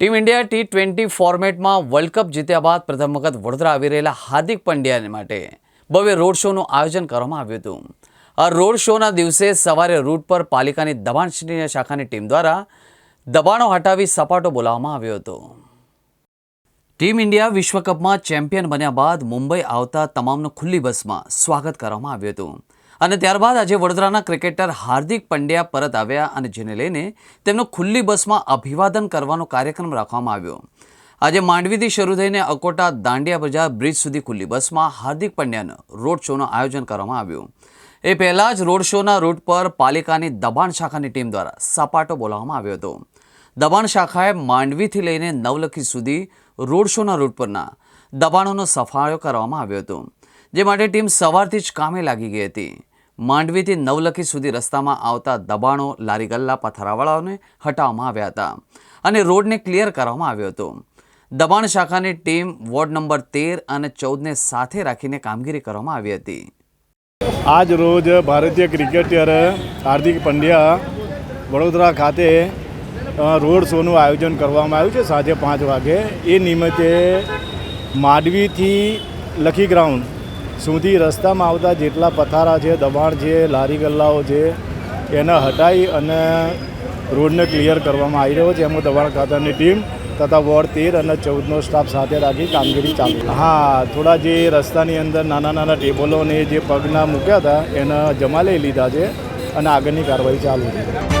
Team India T twenty ફોર્મેટમાં world cup જીત્યા બાદ પ્રથમ વખત વડોદરા આવી રહેલા હાર્દિક પંડ્યા માટે ભવ્ય રોડ શોનું આયોજન કરવામાં આવ્યું હતું. આ રોડ શોના દિવસે સવારે રૂટ પર પાલિકાની દબાણ શાખાની ટીમ દ્વારા દબાણો હટાવી સપાટો બોલાવવામાં આવ્યો હતો. ટીમ ઇન્ડિયા વિશ્વકપમાં ચેમ્પિયન બન્યા બાદ મુંબઈ આવતા તમામનું ખુલ્લી બસમાં સ્વાગત કરવામાં આવ્યું હતું. અને ત્યારબાદ આજે વડોદરાના ક્રિકેટર હાર્દિક પંડ્યા પરત આવ્યા અને જેને લઈને તેમનું ખુલ્લી બસમાં અભિવાદન કરવાનો કાર્યક્રમ રાખવામાં આવ્યો. આજે માંડવીથી શરૂ થઈને અકોટા, દાંડિયા બજાર, બ્રિજ સુધી ખુલ્લી બસમાં હાર્દિક પંડ્યાનો રોડ શોનું આયોજન કરવામાં આવ્યું. એ પહેલાં જ રોડ શોના રૂટ પર પાલિકાની દબાણ શાખાની ટીમ દ્વારા સપાટો બોલાવવામાં આવ્યો હતો. દબાણ શાખાએ માંડવીથી લઈને નવલખી સુધી રોડ શોના રૂટ પરના દબાણોનો સફાયો કરવામાં આવ્યો હતો, જે માટે ટીમ સવારથી જ કામે લાગી ગઈ હતી. માંડવીથી નવલખી સુધી રસ્તામાં આવતા દબાણો લારી ગલ્લા પથરાવાળાઓને હટાવવામાં આવ્યા હતા અને રોડને ક્લિયર કરવામાં આવ્યો હતો. દબાણ શાખાની ટીમ વોર્ડ નંબર તેર અને ચૌદને સાથે રાખીને કામગીરી કરવામાં આવી હતી. આજ રોજ ભારતીય ક્રિકેટર હાર્દિક પંડ્યા વડોદરા ખાતે રોડ શોનું આયોજન કરવામાં આવ્યું છે સાંજે પાંચ વાગે. એ નિમિત્તે માંડવીથી લખી ગ્રાઉન્ડ સુધી રસ્તામાં આવતા જેટલા પથારા છે, દબાણ છે, લારી ગલ્લાઓ છે, એને હટાવી અને રોડને ક્લિયર કરવામાં આવી રહ્યો છે. એમાં દબાણ ખાતાની ટીમ તથા વોર્ડ તેર અને ચૌદનો સ્ટાફ સાથે રાખી કામગીરી ચાલુ હા, થોડા જે રસ્તાની અંદર નાના નાના ટેબલોને જે પગના મૂક્યા હતા, એના જમા લઈ લીધા છે અને આગળની કાર્યવાહી ચાલુ છે